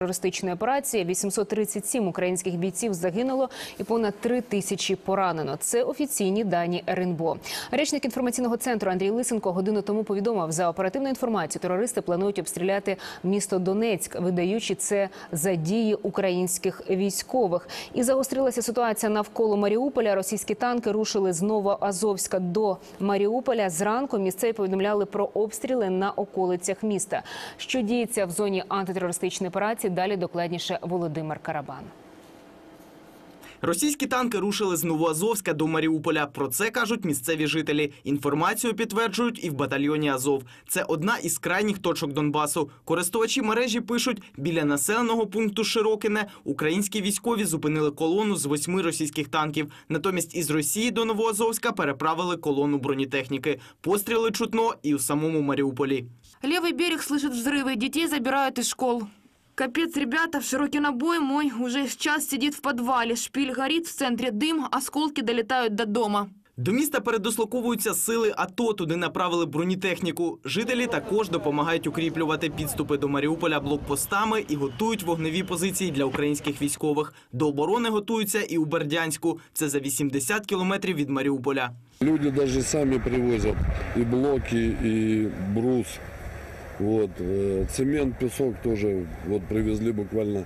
Терористичної операції 837 українських бійців загинуло і понад 3 тисячі поранено. Це офіційні дані РНБО. Речник інформаційного центру Андрій Лисенко годину тому повідомив, за оперативну інформацію терористи планують обстріляти місто Донецьк, видаючи це за дії українських військових. І загострилася ситуація навколо Маріуполя. Російські танки рушили з Новоазовська до Маріуполя. Зранку місцеві повідомляли про обстріли на околицях міста. Що діється в зоні антитерористичної операції? Далі докладніше Володимир Карабан. Російські танки рушили з Новоазовська до Маріуполя. Про це кажуть місцеві жителі. Інформацію підтверджують і в батальйоні Азов. Це одна із крайніх точок Донбасу. Користувачі мережі пишуть, біля населеного пункту Широкине українські військові зупинили колону з восьми російських танків. Натомість із Росії до Новоазовська переправили колону бронетехніки. Постріли чутно і у самому Маріуполі. Левый берег слышит взрывы, детей забирают из школ. Капец, ребята, в широкий набой мой уже час сидит в подвале. Шпиль горит, в центре дым, осколки долетают до дома. До міста передослоковуються сили АТО. Туди направили бронетехніку. Жителі також допомагають укріплювати підступи до Маріуполя блокпостами і готують вогневі позиції для українських військових. До оборони готуються і у Бердянську. Це за 80 кілометрів від Маріуполя. Люди даже сами привозят и блоки, и брус. Вот. э, Цемент, песок тоже вот привезли буквально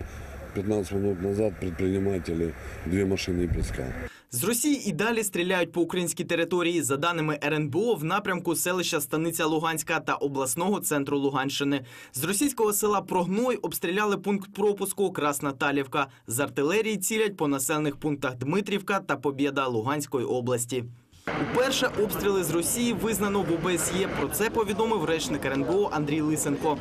15 минут назад предприниматели две машины песка. З Росії і далі стріляють по українській території. За даними РНБО, в напрямку селища Станиця Луганська та обласного центру Луганщини. З російського села Прогной обстріляли пункт пропуску Красна Талівка. З артилерії цілять по населених пунктах Дмитрівка та Побєда Луганської області. Уперше обстріли з Росії визнано в ОБСЄ. Про це повідомив речник РНБО Андрій Лисенко.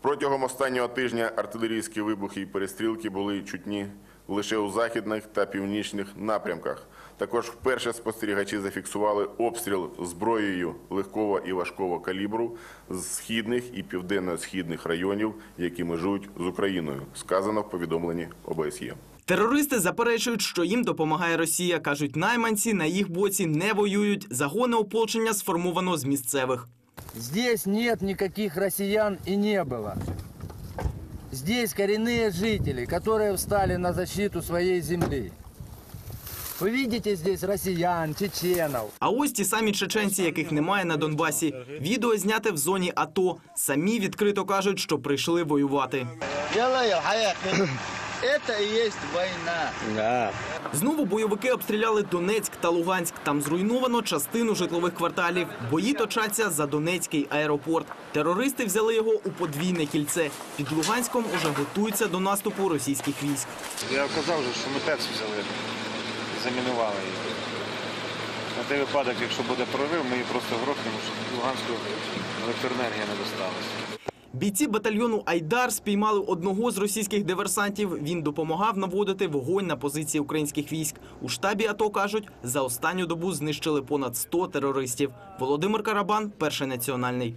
Протягом останнього тижня артилерійські вибухи і перестрілки були чутні лише у західних та північних напрямках. Також вперше спостерігачі зафіксували обстріл зброєю легкого і важкого калібру з східних і південно-східних районів, які межують з Україною, сказано в повідомленні ОБСЄ. Терористи заперечують, що їм допомагає Росія. кажуть, найманці на їх боці не воюють. Загони ополчення сформовано з місцевих. Здесь нет никаких россиян и не было. Здесь коренные жители, которые встали на защиту своей земли. Вы видите здесь россиян, чеченов. А ось ті самі чеченці, яких немає на Донбасі. Відео зняте в зоні АТО. Самі відкрито кажуть, що прийшли воювати. Хаят. Это и есть война. Знову бойовики обстріляли Донецьк та Луганськ. Там зруйновано частину житлових кварталів. Бої точаться за Донецький аеропорт. Терористи взяли його у подвійне кільце. Під Луганськом уже готуються до наступу російських військ. Я казав вже, що ми ТЕЦ взяли, замінували її. На той випадок, якщо буде прорив, ми її просто грохнемо, щоб Луганську електроенергія не досталася. Бійці батальйону Айдар спіймали одного з російських диверсантів. Він допомагав наводити вогонь на позиції українських військ. У штабі АТО кажуть, за останню добу знищили понад 100 терористів. Володимир Карабан, перший національний.